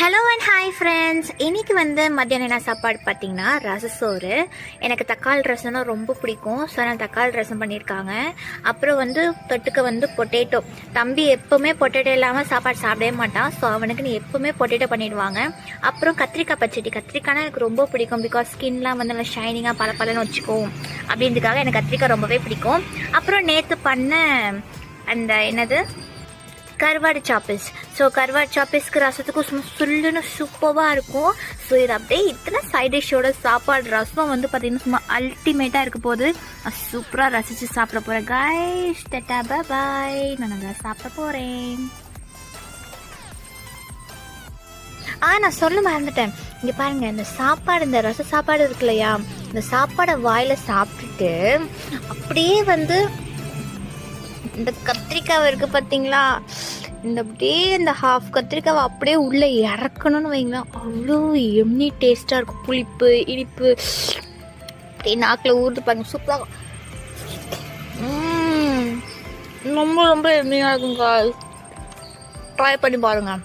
Hello and hi friends இன்றைக்கி வந்து மத்தியானம் என்ன சாப்பாடு பார்த்தீங்கன்னா ரசசோறு. எனக்கு தக்காளி ரசம்னா ரொம்ப பிடிக்கும். ஸோ நான் தக்காளி ரசம் பண்ணியிருக்காங்க. அப்புறம் வந்து தொட்டுக்க வந்து பொட்டேட்டோ தம்பி எப்போவுமே பொட்டேட்டோ இல்லாமல் சாப்பாடு சாப்பிடவே மாட்டான். ஸோ அவனுக்கு நீ எப்போவுமே பொட்டேட்டோ பண்ணிடுவாங்க. அப்புறம் கத்திரிக்காய் பச்சடி. கத்திரிக்காய்னா எனக்கு ரொம்ப பிடிக்கும். பிகாஸ் ஸ்கின்லாம் வந்து நல்லா ஷைனிங்காக பல பலன்னு வச்சுக்கும். அப்படின்றதுக்காக எனக்கு கத்திரிக்காய் ரொம்பவே பிடிக்கும். அப்புறம் நேற்று பண்ண அந்த என்னது? கருவாடு சாப்பிஸ். ஸோ கருவாடு சாப்பிஸ்க்கு ரசத்துக்கும் சும்மா சுல்லுன்னு சூப்பராக இருக்கும். ஸோ இது அப்படியே இத்தனை சைட் டிஷ்ஷோட சாப்பாடு ரசம் வந்து பார்த்தீங்கன்னா சும்மா அல்டிமேட்டாக இருக்க போது சூப்பராக ரசித்து சாப்பிட போகிறேன் காய்ஸ் டட்டா பாய் நான் நல்லா சாப்பிட போகிறேன் ஆ நான் சொல்ல மறந்துட்டேன். இங்கே பாருங்க இந்த சாப்பாடு இந்த ரச சாப்பாடு இருக்கு இல்லையா? இந்த சாப்பாடை வாயில் சாப்பிட்டுட்டு அப்படியே வந்து இந்த கத்திரிக்காய் இருக்கு பார்த்தீங்களா? இந்த அப்படியே இந்த ஹாஃப் கத்திரிக்காவை அப்படியே உள்ளே இறக்கணும்னு வைங்களேன் அவ்வளோ எம்னி டேஸ்ட்டாக இருக்கும். புளிப்பு இனிப்பு. அப்படியே நாக்கில் ஊர்ந்து பாருங்க. சூப்பராக ரொம்ப ரொம்ப எம்மியாக இருக்குங்க ட்ரை பண்ணி பாருங்கள்